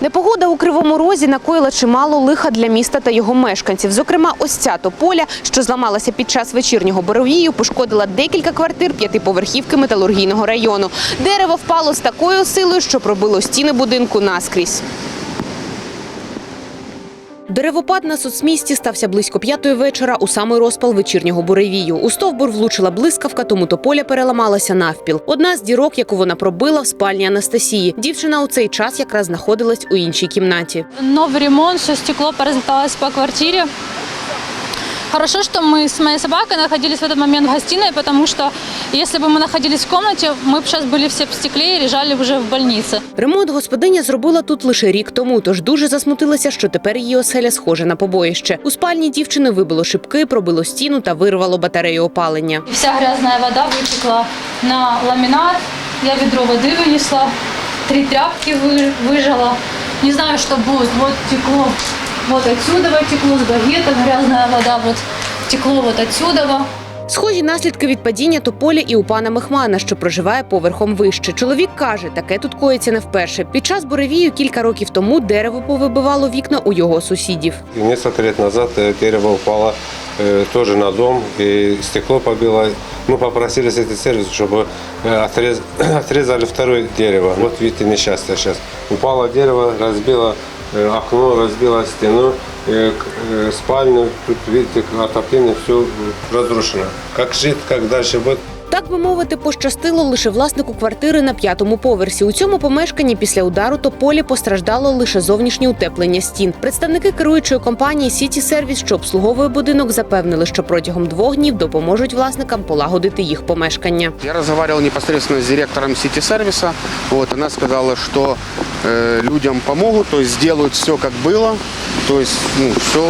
Непогода у Кривому Розі накоїла чимало лиха для міста та його мешканців. Зокрема, ось ця тополя, що зламалася під час вечірнього боровію, пошкодила декілька квартир п'ятиповерхівки металургійного району. Дерево впало з такою силою, що пробило стіни будинку наскрізь. Деревопад на соцмісті стався близько п'ятої вечора у самий розпал вечірнього буревію. У стовбур влучила блискавка, тому тополя переламалася навпіл. Одна з дірок, яку вона пробила в спальні Анастасії. Дівчина у цей час якраз знаходилась у іншій кімнаті. Новый ремонт, все стекло поразлеталось по квартире. Хорошо, что мы с моей собакой находились в этот момент в гостиной, потому что если бы мы находились в комнате, мы бы сейчас были все в стекле и лежали уже в больнице. Ремонт господиня зробила тут лише рік тому, тож дуже засмутилася, що тепер її оселя схожа на побоїще. У спальні дівчини вибило шибки, пробило стіну та вирвало батарею опалення. Вся грязная вода вытекла на ламинат. Я ведро воды вынесла, три тряпки вы- выжала. Не знаю, что будет. Вот текло, вот отсюда вот текло, с багета грязная вода, вот текло вот отсюда. Схожі наслідки від падіння тополі і у пана Мехмана, що проживає поверхом вище. Чоловік каже, таке тут коїться не вперше. Під час буревію кілька років тому дерево повибивало вікна у його сусідів. И Несколько лет назад э, дерево упало э, тоже на дом, и стекло побило. Мы попросили с этой сервис, чтобы э, отрез- отрезали второе дерево. Вот видите, несчастье сейчас. Упало дерево, разбило э, окно, разбило стену, э, к- э, спальню. Тут, видите, отопление все разрушено. Как жить, как дальше будет, Так би мовити, пощастило лише власнику квартири на п'ятому поверсі. У цьому помешканні після удару тополі постраждало лише зовнішнє утеплення стін. Представники керуючої компанії Сіті Сервіс, що обслуговує будинок, запевнили, що протягом двох днів допоможуть власникам полагодити їх помешкання. Я разговаривал непосредственно с директором сети сервиса. Вот, она сказала, что э, людям помогут, то есть сделают все как было. То есть ну, все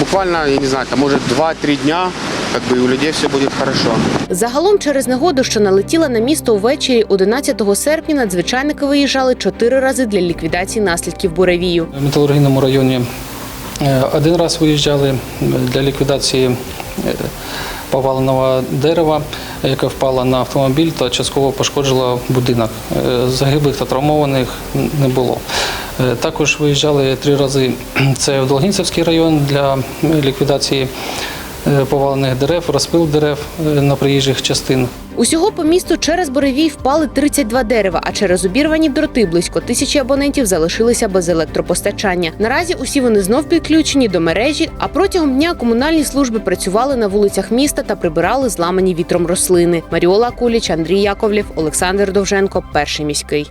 буквально, я не знаю, там может 2-3 дня, как бы у людей все будет хорошо. Загалом, через негоду, що налетіла на місто увечері 11 серпня, надзвичайники виїжджали чотири рази для ліквідації наслідків буревію. В металургійному районі е, один раз виїжджали е, для ліквідації е, поваленого дерева, яке впало на автомобіль та частково пошкоджило будинок. Е, Загиблих та травмованих не було. Е, Також виїжджали три рази. Це в Долгінцевський район для ліквідації повалених дерев, розпил дерев е, на приїжджих частин. Усього по місту через буревій впали 32 дерева, а через обірвані дроти близько тисячі абонентів залишилися без електропостачання. Наразі усі вони знов підключені до мережі. А протягом дня комунальні служби працювали на вулицях міста та прибирали зламані вітром рослини. Маріола Куліч, Андрій Яковлєв, Олександр Довженко, перший міський.